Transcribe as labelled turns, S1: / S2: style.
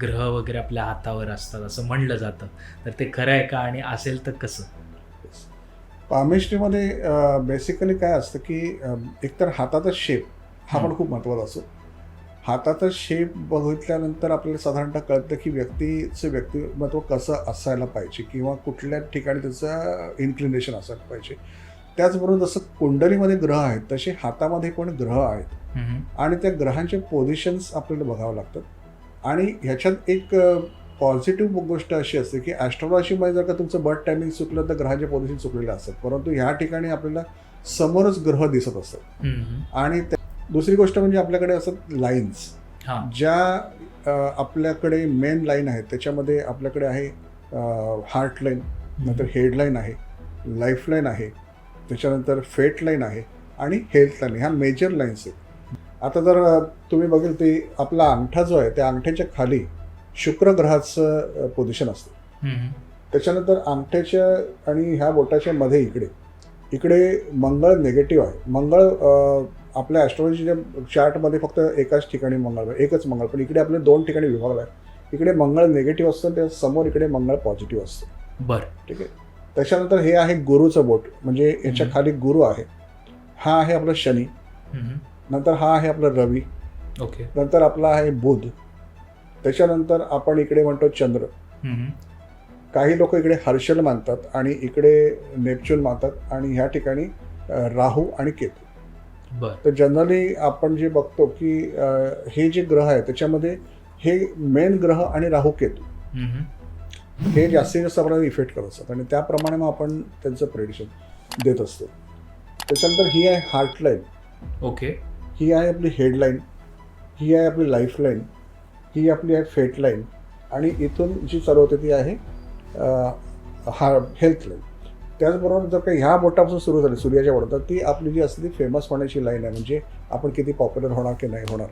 S1: ग्रह वगैरे आपल्या हातावर असतात असं म्हणलं जातं. तर ते खरं आहे का आणि असेल तर कसं?
S2: पामिस्ट्रीमध्ये बेसिकली काय असतं की एकतर हाताचा शेप हा पण खूप महत्त्वाचा असतो. हाताचा शेप बघितल्यानंतर आपल्याला साधारणतः कळतं की व्यक्तीचं व्यक्तिमत्व कसं असायला पाहिजे किंवा कुठल्या ठिकाणी त्याचं इन्क्लिनेशन असायला पाहिजे. त्याचबरोबर जसं कुंडलीमध्ये ग्रह आहेत तसे हातामध्ये पण ग्रह आहेत. आणि त्या ग्रहांचे पोझिशन्स आपल्याला बघावं लागतात आणि ह्याच्यात एक पॉझिटिव्ह गोष्ट अशी असते की ॲस्ट्रॉलॉजीमध्ये जर का तुमचं बर्थ टायमिंग चुकलं तर ग्रहांचे पोझिशन चुकलेले असतात. परंतु ह्या ठिकाणी आपल्याला समोरच ग्रह दिसत असतात. आणि दुसरी गोष्ट म्हणजे आपल्याकडे असतात लाईन्स ज्या आपल्याकडे मेन लाईन आहेत त्याच्यामध्ये आपल्याकडे आहे हार्ट लाईन नंतर हेडलाईन आहे लाईफलाईन आहे त्याच्यानंतर फेट लाईन आहे आणि हेल्थ लाईन ह्या मेजर लाईन्स आहेत. आता जर तुम्ही बघेल ते आपला अंगठा जो आहे त्या अंगठ्याच्या खाली शुक्र ग्रहाचं पोझिशन असतं. त्याच्यानंतर अंगठ्याच्या आणि ह्या बोटाच्या मध्ये इकडे इकडे मंगळ निगेटिव्ह आहे. मंगळ आपल्या ॲस्ट्रॉलॉजीच्या चार्टमध्ये फक्त एकाच ठिकाणी मंगळ एकच मंगळ. पण इकडे आपले दोन ठिकाणी विभागला आहे इकडे मंगळ निगेटिव्ह असतं त्या समोर इकडे मंगळ पॉझिटिव्ह असतं.
S1: बर.
S2: ठीक आहे? त्याच्यानंतर हे आहे गुरुचं बोट म्हणजे याच्या. खाली गुरु आहे. हा आहे आपला शनी. नंतर हा आहे आपला रवी.
S1: ओके.
S2: नंतर आपला आहे बुध. त्याच्यानंतर आपण इकडे म्हणतो चंद्र. काही लोक इकडे हर्षल मानतात आणि इकडे नेपच्यून मानतात आणि ह्या ठिकाणी राहू आणि केतू. तर जनरली आपण जे बघतो की हे जे ग्रह आहे त्याच्यामध्ये हे मेन ग्रह आणि राहू केतू. हे जास्तीत जास्त आपल्याला इफेक्ट करत असतात आणि त्याप्रमाणे मग आपण त्यांचं प्रेडिशन देत असतो. त्याच्यानंतर ही आहे हार्टलाईन
S1: ओके.
S2: ही आहे आपली हेडलाईन ही आहे आपली लाईफलाईन ही आपली आहे फेटलाईन आणि इथून जी चालू होते ती आहे हा हेल्थ लाईन त्याचबरोबर जर का ह्या बोटापासून सुरू झाली सूर्याच्या बोटात तर ती आपली जी असते ती फेमस होण्याची लाईन आहे म्हणजे आपण किती पॉप्युलर होणार की नाही होणार.